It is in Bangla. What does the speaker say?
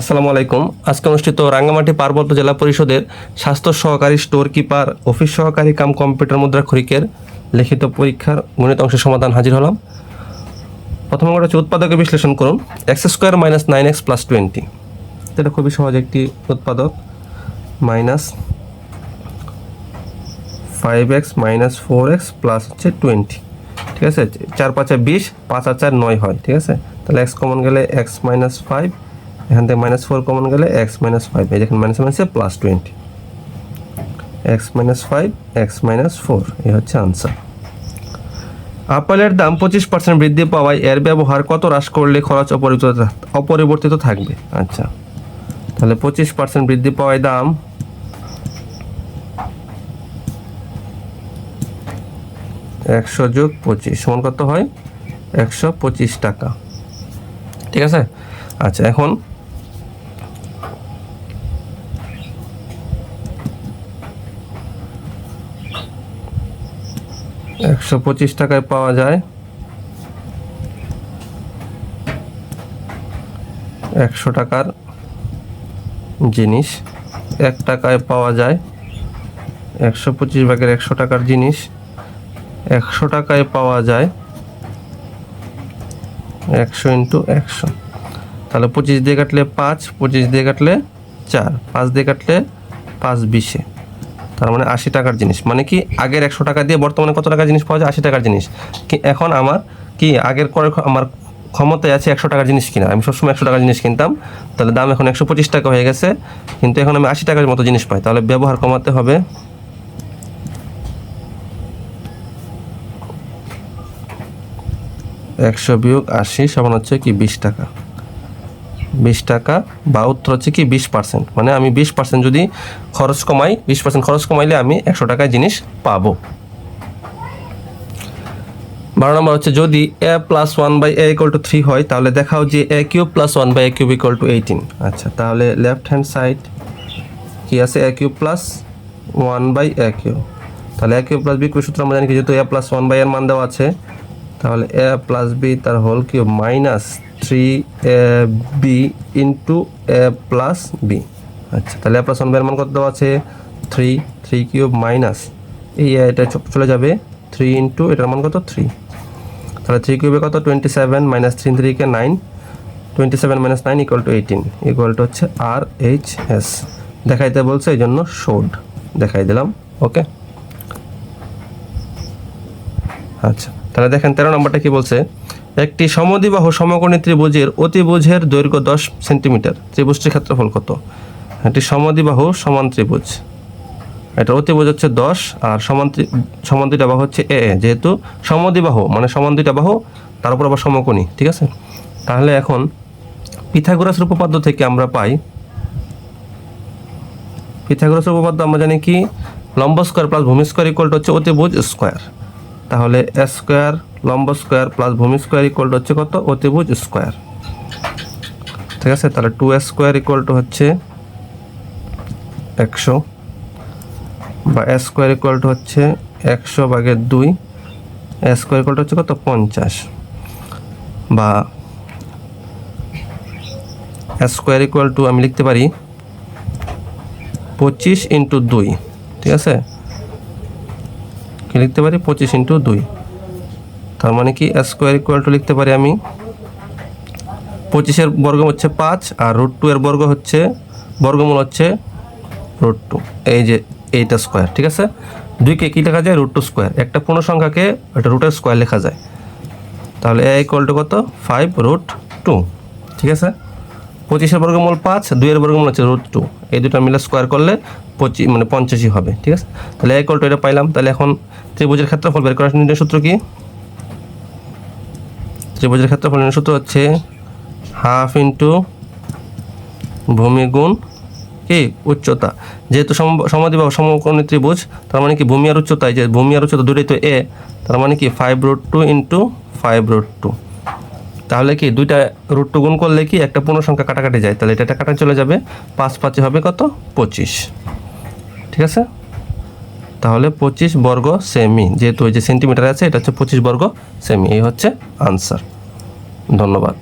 আসসালামু আলাইকুম। আজকে অনুষ্ঠিত রাঙ্গামাটি পার্বত্য জেলা পরিষদের স্বাস্থ্য সহকারী স্টোর কিপার, অফিস সহকারী কাম কম্পিউটার মুদ্রা খরিকের লিখিত পরীক্ষার গণিত অংশের সমাধান হাজির হলাম। প্রথমে অঙ্কটা হচ্ছে উৎপাদকের বিশ্লেষণ করুন। X square minus nine x plus twenty. এটা খুবই সহজ একটি উৎপাদক। Minus five x minus four x plus হচ্ছে টোয়েন্টি। ঠিক আছে? চার পাঁচে বিশ, পাঁচ আর চার নয় হয়। ঠিক আছে? তাহলে এক্স কমন গেলে এক্স মাইনাস ফাইভ এখান থেকে মাইনাস ফোর কমন গেলে এক্স মাইনাস ফাইভ এই যেখানে মাইনাস মাইনাসে plus twenty x minus five x minus four এই হচ্ছে আনসার আপেলের দাম পঁচিশ পার্সেন্ট বৃদ্ধি পাওয়ায় এর ব্যবহার কত হ্রাস করলে খরচ অপরিবর্তিত অপরিবর্তিত থাকবে? আচ্ছা তাহলে পঁচিশ পার্সেন্ট বৃদ্ধি পাওয়ায় দাম একশো যোগ পঁচিশ, সমান কত হয়? একশো পঁচিশ টাকা। ঠিক আছে? আচ্ছা এখন একশো পঁচিশ টাকায় পাওয়া যায়। একশো টাকার জিনিস এক টাকায় পাওয়া যায়। একশো পঁচিশ ভাগের একশো টাকার জিনিস একশো টাকায় পাওয়া যায়। একশো ইন্টু একশো। তাহলে পঁচিশ দিয়ে কাটলে পাঁচ, পঁচিশ দিয়ে কাটলে চার, পাঁচ দিয়ে কাটলে পাঁচ বিশে। তার মানে আশি টাকার জিনিস। মানে কি আগের একশো টাকা দিয়ে বর্তমানে কত টাকার জিনিস পাওয়া যায়? আশি টাকার জিনিস। কি এখন আমার, কি আগের করে আমার ক্ষমতায় আছে একশো টাকার জিনিস কিনা? আমি সবসময় একশো টাকার জিনিস কিনতাম। তাহলে দাম এখন একশো পঁচিশ টাকা হয়ে গেছে। কিন্তু এখন আমি আশি টাকার মতো জিনিস পাই। তাহলে ব্যবহার কমাতে হবে। একশো বিয়োগ আশি সমান হচ্ছে কি বিশ টাকা। বিশ টাকা বা উত্তর হচ্ছে কি বিশ পার্সেন্ট মানে আমি বিশ পার্সেন্ট যদি খরচ কমাই, বিশ পার্সেন্ট খরচ কমাইলে আমি একশো টাকায় জিনিস পাবো। বারো নম্বর হচ্ছে যদি a plus one by a equal to three হয়, তাহলে দেখাও যে a cube plus one by a cube equal to eighteen আচ্ছা তাহলে লেফট হ্যান্ড সাইড কি আছে? A cube plus one by a cube তাহলে a cube plus b cube সূত্র আমরা জানি যেহেতু এ প্লাস ওয়ান বাই এর মান দেওয়া আছে, তাহলে এ প্লাস বি তার whole cube minus three b into a plus b আচ্ছা তাহলে বাই এর মান কত দেওয়া আছে? থ্রি থ্রি কিউব মাইনাস এই এটা চলে যাবে। থ্রি ইন্টু এটার মান কত? থ্রি তাহলে থ্রি কিউবে কত? Twenty seven minus three থ্রিকে nine twenty seven minus nine equal to eighteen equal to হচ্ছে আর এইচ এস দেখাইতে বলছে, এই জন্য শোড দেখাই দিলাম ওকে আচ্ছা তাহলে দেখেন, তেরো নম্বরটা কি বলছে? একটি সমদিবাহ সমকোণী ত্রিভুজের অতিভুজের দৈর্ঘ্য দশ সেন্টিমিটার। ত্রিভুজটির ক্ষেত্রফল কত? একটি সমদ্বিবাহু সমান ত্রিভুজ। এটা অতিভুজ হচ্ছে দশ আর সমান সমান দুইটা বাহু হচ্ছে এ। যেহেতু সমদ্বিবাহু মানে সমান দুইটা বাহু, তার উপর আবার সমকোণী, ঠিক আছে? তাহলে এখন পিথাগোরাস উপপাদ্য থেকে আমরা পাই, পিথাগোরাস উপপাদ্য আমরা জানি কি? লম্ব স্কোয়ার প্লাস ভূমি স্কোয়ার ইকুয়াল হচ্ছে অতিভুজ স্কোয়ার তাহলে এ স্কোয়ার লম্ব স্কোয়ার প্লাস ভূমি স্কোয়ার ইকুয়াল হচ্ছে কত? অতিভুজ স্কোয়ার। ঠিক আছে? তাহলে two a square equal to হচ্ছে একশো বা এস স্কোয়ার ইকুয়াল টু হচ্ছে একশো ভাগের দুই। এ স্কোয়ার ইকুয়াল টু হচ্ছে কত? পঞ্চাশ। বা এ স্কোয়ার ইকুয়াল টু আমি লিখতে পারি পঁচিশ ইন্টু দুই। ঠিক আছে? কি লিখতে পারি? পঁচিশ ইন্টু দুই। তার মানে কি এ স্কোয়ার ইকুয়াল টু লিখতে পারি আমি পঁচিশের বর্গ হচ্ছে পাঁচ আর রুট টু এর বর্গ হচ্ছে, বর্গমূল হচ্ছে রুট টু এই যে এইটা স্কোয়ার ঠিক আছে? দুইকে কী লেখা যায়? রুট টু স্কোয়ার একটা পূর্ণ সংখ্যাকে একটা রুটের স্কোয়ার লেখা যায়। তাহলে এ ইকুয়াল টু কত? ফাইভ রুট টু ঠিক আছে? পঁচিশের বর্গমূল পাঁচ, দুইয়ের বর্গমূল হচ্ছে রুট টু এই দুটো মিলে স্কোয়ার করলে পঁচিশ মানে পঞ্চাশই হবে, ঠিক আছে? তাহলে এ ইকুয়াল টু এটা পাইলাম। তাহলে এখন ত্রিভুজের ক্ষেত্রফল বের করার সূত্র কি? ত্রিভুজের ক্ষেত্রফল নির্ণয় সূত্র হচ্ছে হাফ ইন্টু ভূমি গুণ কি? উচ্চতা। যেহেতু সম- সমাধি বা সমকোণী ত্রিভুজ, তার মানে কি ভূমি আর উচ্চতায়? যে ভূমি আর উচ্চতা দুটোই তো এ তার মানে কি five root two into five root two তাহলে কি দুইটা রুট টু গুণ করলে কি একটা পূর্ণ সংখ্যা কাটাকাটি যায়? তাহলে এটা কাটা চলে যাবে। পাঁচ পাঁচে হবে কত? পঁচিশ। ঠিক আছে? তাহলে পঁচিশ বর্গ সেমি যেহেতু ওই যে সেন্টিমিটার আছে, এটা হচ্ছে পঁচিশ বর্গ সেমি এই হচ্ছে আনসার ধন্যবাদ।